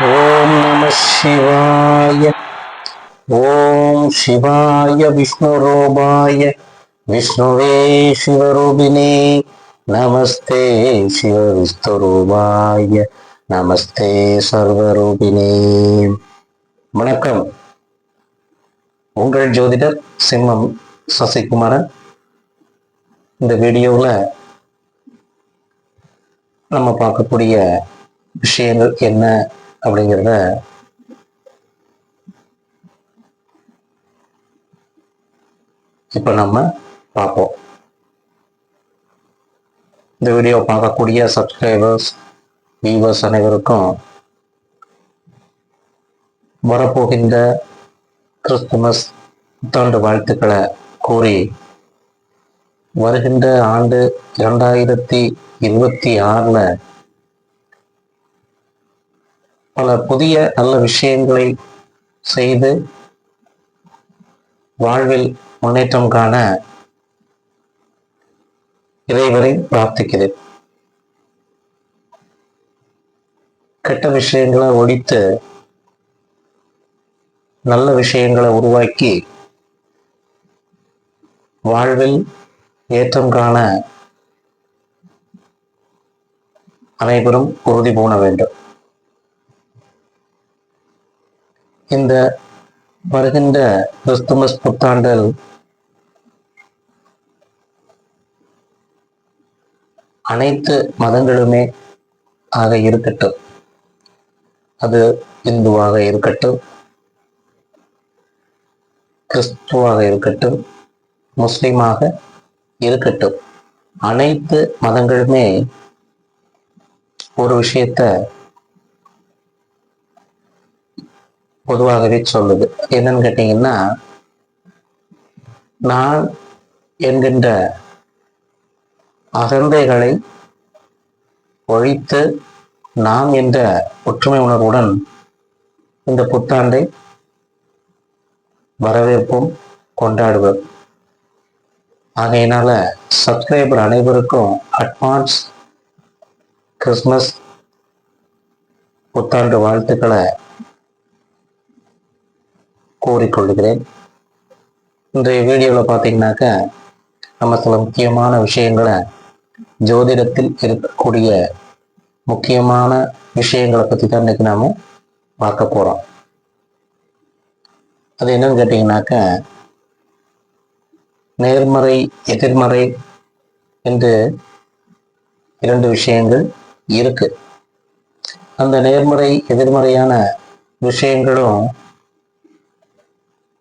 ஓம் நம சிவாய. ஓம் சிவாய விஷ்ணுரூபாய. விஷ்ணுவே சிவரூபிணே நமஸ்தே சிவவிஸ்வரூபாய. நமஸ்தே சர்வரூபிணே வணக்கம். உங்கள் ஜோதிடர் சிம்மம் சசிகுமாரன். இந்த வீடியோவில் நம்ம பார்க்கக்கூடிய விஷயங்கள் என்ன? அப்படிங்கிறத இப்போ நம்ம பார்ப்போம். இந்த வீடியோ பார்க்கக்கூடிய சப்ஸ்கிரைபர்ஸ் வியூவர்ஸ் அனைவருக்கும் வரப்போகின்ற கிறிஸ்துமஸ் புத்தாண்டு வாழ்த்துக்களை கூறி வருகின்ற ஆண்டு இரண்டாயிரத்தி இருபத்தி ஆறுல பல புதிய நல்ல விஷயங்களை செய்து வாழ்வில் முன்னேற்றம் காண இறைவரை பிரார்த்திக்கிறேன். கெட்ட விஷயங்களை ஒழித்து நல்ல விஷயங்களை உருவாக்கி வாழ்வில் ஏற்றம் காண அனைவரும் உறுதி பூண வேண்டும். இந்த வருகின்ற கிறிஸ்துமஸ் புத்தாண்டில் அனைத்து மதங்களுமே ஆக இருக்கட்டும். அது இந்துவாக இருக்கட்டும். கிறிஸ்துவாக இருக்கட்டும். முஸ்லீமாக இருக்கட்டும். அனைத்து மதங்களுமே ஒரு விஷயத்தை பொதுவாகவே சொல்லுது. என்னன்னு கேட்டீங்கன்னா நான் என்கின்ற அகந்தைகளை ஒழித்து நாம் என்ற ஒற்றுமை உணர்வுடன் இந்த புத்தாண்டை வரவேற்போம் கொண்டாடுவோம் ஆகையினால சப்ஸ்கிரைபர் அனைவருக்கும் அட்வான்ஸ் கிறிஸ்மஸ் புத்தாண்டு வாழ்த்துக்களை கூறிக்கொள்கிறேன். இன்றைய வீடியோவில் பார்த்தீங்கன்னாக்க நம்ம சில முக்கியமான விஷயங்களை ஜோதிடத்தில் இருக்கக்கூடிய முக்கியமான விஷயங்களை பற்றி தான் இன்னைக்கு நாம பார்க்க போகிறோம் அது என்னன்னு கேட்டிங்கனாக்க நேர்மறை எதிர்மறை என்று இரண்டு விஷயங்கள் இருக்கு. அந்த நேர்மறை எதிர்மறையான விஷயங்களும்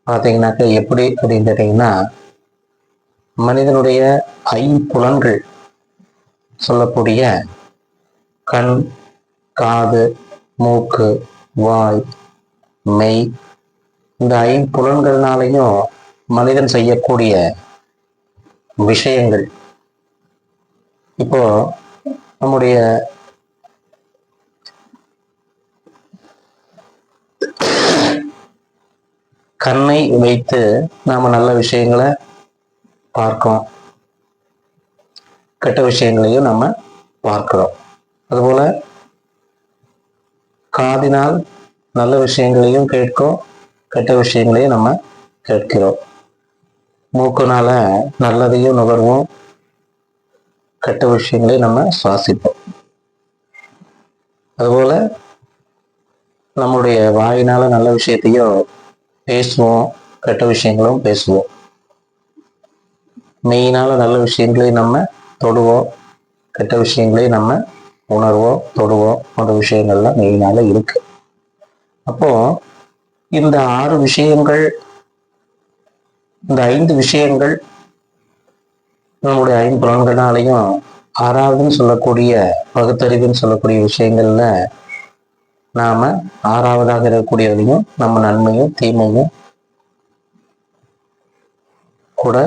பார்த்தீங்கன்னாக்க எப்படி அப்படின்னு கேட்டிங்கன்னா மனிதனுடைய ஐம்புலன்கள் சொல்லக்கூடிய கண் காது மூக்கு வாய் மெய் இந்த ஐம்புலன்கள்னாலையும் மனிதன் செய்யக்கூடிய விஷயங்கள். இப்போ நம்முடைய கண்ணை வைத்து நாம நல்ல விஷயங்களை பார்க்கிறோம் கெட்ட விஷயங்களையும் நம்ம பார்க்கிறோம் அதுபோல காதினால் நல்ல விஷயங்களையும் கேட்கும் கெட்ட விஷயங்களையும் நம்ம கேட்கிறோம். மூக்குனால நல்லதையும் நுகர்வோம் கெட்ட விஷயங்களையும் நம்ம சுவாசிப்போம். அதுபோல நம்முடைய வாயினால நல்ல விஷயத்தையும் பேசுவோம் கெட்ட விஷயங்களும் பேசுவோம். மெயினால நல்ல விஷயங்களையும் நம்ம தொடுவோம் கெட்ட விஷயங்களையும் நம்ம உணர்வோம் தொடுவோம் போன்ற விஷயங்கள்லாம் மெயினால இருக்கு. அப்போ இந்த ஆறு விஷயங்கள் இந்த ஐந்து விஷயங்கள் நம்முடைய ஐம்புலன்களாலையும் ஆறாவதுன்னு சொல்லக்கூடிய பகுத்தறிவுன்னு சொல்லக்கூடிய விஷயங்கள்ல நாம ஆறாவதாக இருக்கக்கூடியதையும் நம்ம நன்மையும் தீமையும் கூட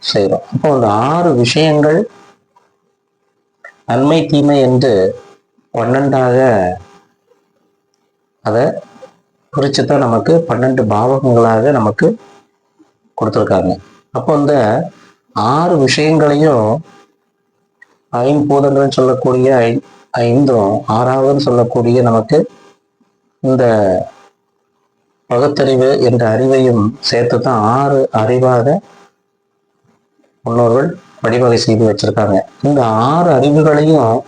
செய்கிறோம் அப்போ அந்த ஆறு விஷயங்கள் நன்மை தீமை என்று பன்னெண்டாக அதை குறித்து தான் நமக்கு பன்னெண்டு பாவகங்களாக நமக்கு கொடுத்துருக்காங்க. அப்போ இந்த ஆறு விஷயங்களையும் ஐம்பூதங்கள் சொல்லக்கூடிய ஐ ஐந்தும் ஆறாவதுன்னு சொல்லக்கூடிய நமக்கு இந்த பகுத்தறிவு என்ற அறிவையும் சேர்த்து தான் ஆறு அறிவாக முன்னோர்கள் வழிவகை செய்து வச்சிருக்காங்க. இந்த ஆறு அறிவுகளையும்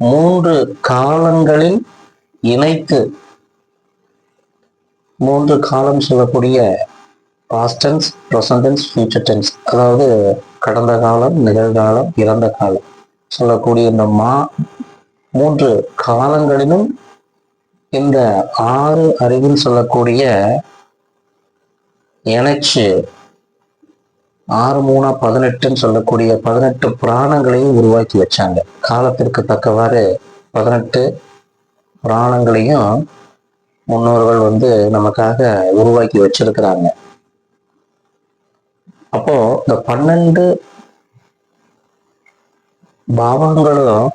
மூன்று காலங்களில் இணைத்து மூன்று காலம் சொல்லக்கூடிய பாஸ்டன்ஸ் டென்ஸ் ஃபியூச்சர் டென்ஸ் அதாவது கடந்த காலம் நிகழ்காலம் இறந்த காலம் சொல்லக்கூடிய இந்த மா மூன்று காலங்களிலும் இந்த ஆறு அறிவில் சொல்லக்கூடிய இணைச்சு ஆறு மூணா பதினெட்டுன்னு சொல்லக்கூடிய பதினெட்டு புராணங்களையும் உருவாக்கி வச்சாங்க. காலத்திற்கு தக்கவாறு பதினெட்டு புராணங்களையும் முன்னோர்கள் வந்து நமக்காக உருவாக்கி வச்சிருக்கிறாங்க. அப்போ இந்த பன்னெண்டு பாவங்களும்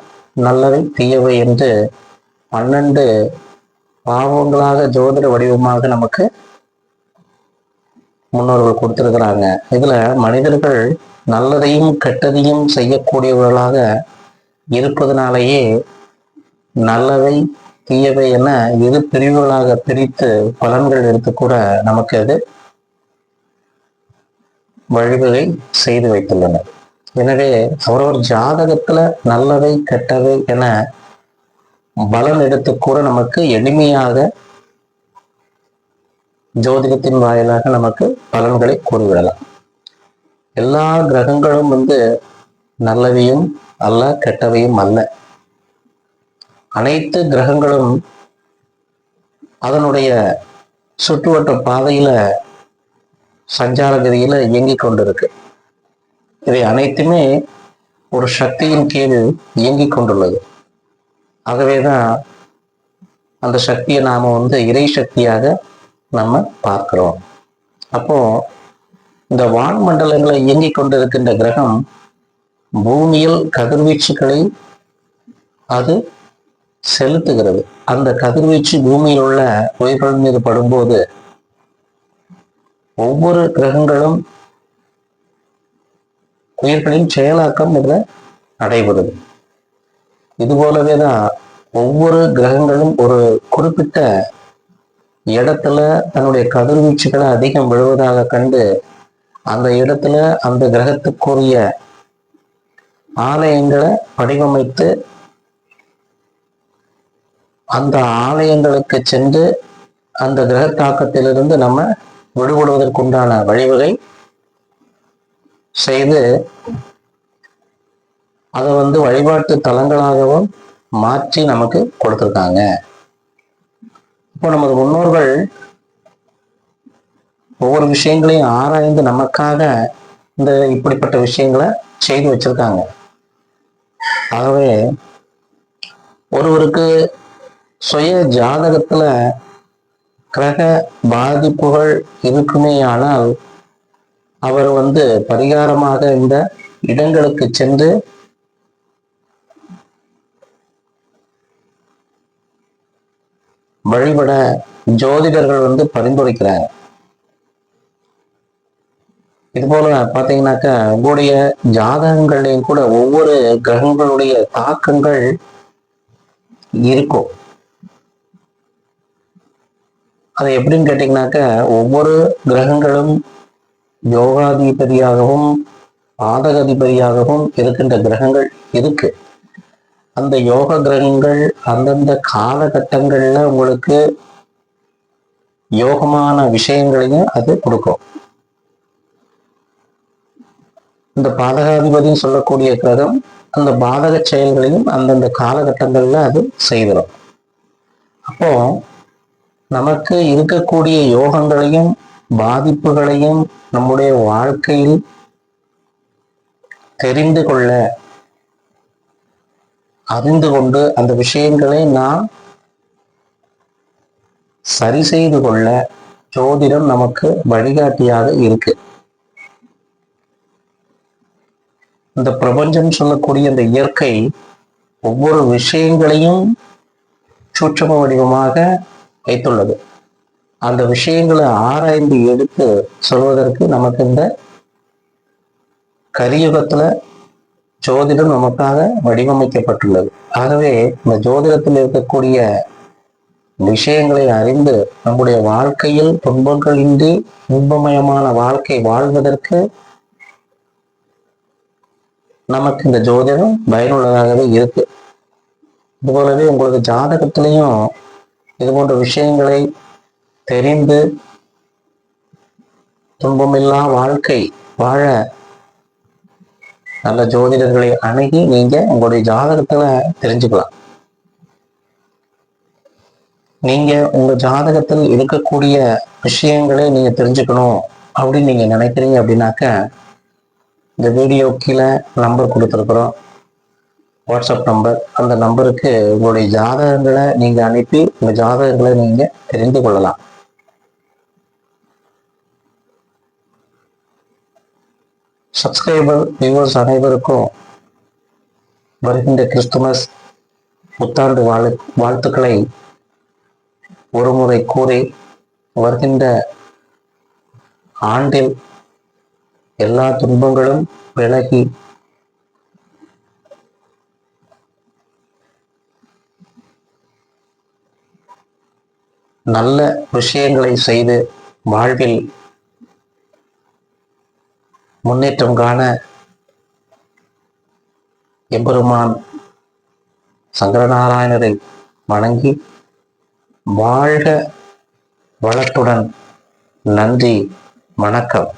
நல்லவை தீயவை என்று பன்னெண்டு பாவங்களாக ஜோதிட வடிவமாக நமக்கு முன்னோர்கள் கொடுத்திருக்கிறாங்க. இதுல மனிதர்கள் நல்லதையும் கெட்டதையும் செய்யக்கூடியவர்களாக இருப்பதனாலேயே நல்லவை தீயவை என இரு பிரிவுகளாக பிரித்து பலன்கள் எடுத்து கூட நமக்கு அது வழிவகை செய்து வைத்துள்ளனர். எனவே அவரவர் ஜாதகத்துல நல்லவை கெட்டவை என பலன் எடுத்து கூட நமக்கு எளிமையாக ஜோதிடத்தின் வாயிலாக நமக்கு பலன்களை கூறிவிடலாம். எல்லா கிரகங்களும் வந்து நல்லவையும் அல்ல கெட்டவையும் அல்ல. அனைத்து கிரகங்களும் அதனுடைய சுற்றுவட்ட பாதையில சஞ்சார கதியில இயங்கிக் கொண்டிருக்கு. இவை அனைத்துமே ஒரு சக்தியின் கீழ் இயங்கிக் கொண்டுள்ளது. ஆகவேதான் அந்த சக்தியை நாம வந்து இறை சக்தியாக நம்ம பார்க்கிறோம். அப்போ இந்த வான்மண்டலங்களை இயங்கிக் கொண்டிருக்கின்ற கிரகம் பூமியில் கதிர்வீச்சுகளை அது செலுத்துகிறது. அந்த கதிர்வீச்சு பூமியில் உள்ள உயிர்கள் மீது படும்போது ஒவ்வொரு கிரகங்களும் உயிர்களின் செயலாக்கம் இதில் நடைபெறுது. இது போலவே தான் ஒவ்வொரு கிரகங்களும் ஒரு குறிப்பிட்ட இடத்துல தன்னுடைய கதிர்வீச்சுகளை அதிகம் விழுவதாக கண்டு அந்த இடத்துல அந்த கிரகத்துக்குரிய ஆலயங்களை வடிவமைத்து அந்த ஆலயங்களுக்கு சென்று அந்த கிரக தாக்கத்திலிருந்து நம்ம விடுபடுவதற்குண்டான வழிவகை செய்து அதை வந்து வழிபாட்டு தலங்களாகவும் மாற்றி நமக்கு கொடுத்துருக்காங்க. இப்போ நமது முன்னோர்கள் ஒவ்வொரு விஷயங்களையும் ஆராய்ந்து நமக்காக இந்த இப்படிப்பட்ட விஷயங்களை செய்து வச்சிருக்காங்க. ஆகவே ஒருவருக்கு சுய ஜாதகத்துல கிரக பாதிப்புகள் இருக்குமே ஆனால் அவர் வந்து பரிகாரமாக இந்த இடங்களுக்கு சென்று வழிபட ஜோதிடர்கள் வந்து பரிந்துரைக்கிறாங்க. இது போல பாத்தீங்கன்னாக்கா உங்களுடைய ஜாதகங்கள்லையும் கூட ஒவ்வொரு கிரகங்களுடைய தாக்கங்கள் இருக்கும். அது எப்படின்னு கேட்டீங்கன்னாக்கா ஒவ்வொரு கிரகங்களும் யோகாதிபதியாகவும் பாதகாதிபதியாகவும் இருக்கின்ற கிரகங்கள் இருக்கு. அந்த யோக கிரகங்கள் அந்தந்த காலகட்டங்கள்ல உங்களுக்கு யோகமான விஷயங்களையும் அது கொடுக்கும். இந்த பாதகாதிபதினு சொல்லக்கூடிய கிரகம் அந்த பாதக செயல்களையும் அந்தந்த காலகட்டங்கள்ல அது செய்திடும். அப்போ நமக்கு இருக்கக்கூடிய யோகங்களையும் பாதிப்புகளையும் நம்முடைய வாழ்க்கையில் தெரிந்து கொள்ள அறிந்து கொண்டு அந்த விஷயங்களை நாம் சரி செய்து கொள்ள ஜோதிடம் நமக்கு வழிகாட்டியாக இருக்கு. இந்த பிரபஞ்சம் சொல்லக்கூடிய இந்த இயற்கை ஒவ்வொரு விஷயங்களையும் சூட்சம வடிவமாக வைத்துள்ளது. அந்த விஷயங்களை ஆராய்ந்து எடுத்து சொல்வதற்கு நமக்கு இந்த கரியுகத்துல ஜோதிடம் நமக்காக வடிவமைக்கப்பட்டுள்ளது. ஆகவே இந்த ஜோதிடத்தில் இருக்கக்கூடிய விஷயங்களை அறிந்து நம்முடைய வாழ்க்கையில் துன்பங்களின்றி இன்பமயமான வாழ்க்கை வாழ்வதற்கு நமக்கு இந்த ஜோதிடம் பயனுள்ளதாகவே இருக்கு. இது போலவே உங்களுக்கு ஜாதகத்திலையும் இது போன்ற விஷயங்களை தெரிந்து துன்பமில்லா வாழ்க்கை வாழ நல்ல ஜோதிடர்களை அணுகி நீங்க உங்களுடைய ஜாதகத்துல தெரிஞ்சுக்கலாம். நீங்க உங்க ஜாதகத்தில் இருக்கக்கூடிய விஷயங்களை நீங்க தெரிஞ்சுக்கணும் அப்படின்னு நீங்க நினைக்கிறீங்க அப்படின்னாக்க இந்த வீடியோ கீழே நம்பர் கொடுத்துருக்குறோம். வாட்ஸ்அப் நம்பர் அந்த நம்பருக்கு உங்களுடைய ஜாதகங்களை நீங்க அனுப்பி உங்க ஜாதகங்களை நீங்க தெரிந்து கொள்ளலாம். சப்ஸ்கிரைபர் வியூவர்ஸ் அனைவருக்கும் வருகின்ற கிறிஸ்துமஸ் புத்தாண்டு வாழ் வாழ்த்துக்களை ஒருமுறை கூறி வருகின்ற ஆண்டில் எல்லா துன்பங்களும் விலகி நல்ல விஷயங்களை செய்து வாழ்வில் முன்னேற்றம் காண எம்பெருமான் சங்கரநாராயணரை வணங்கி வாழ்க வளத்துடன். நன்றி வணக்கம்.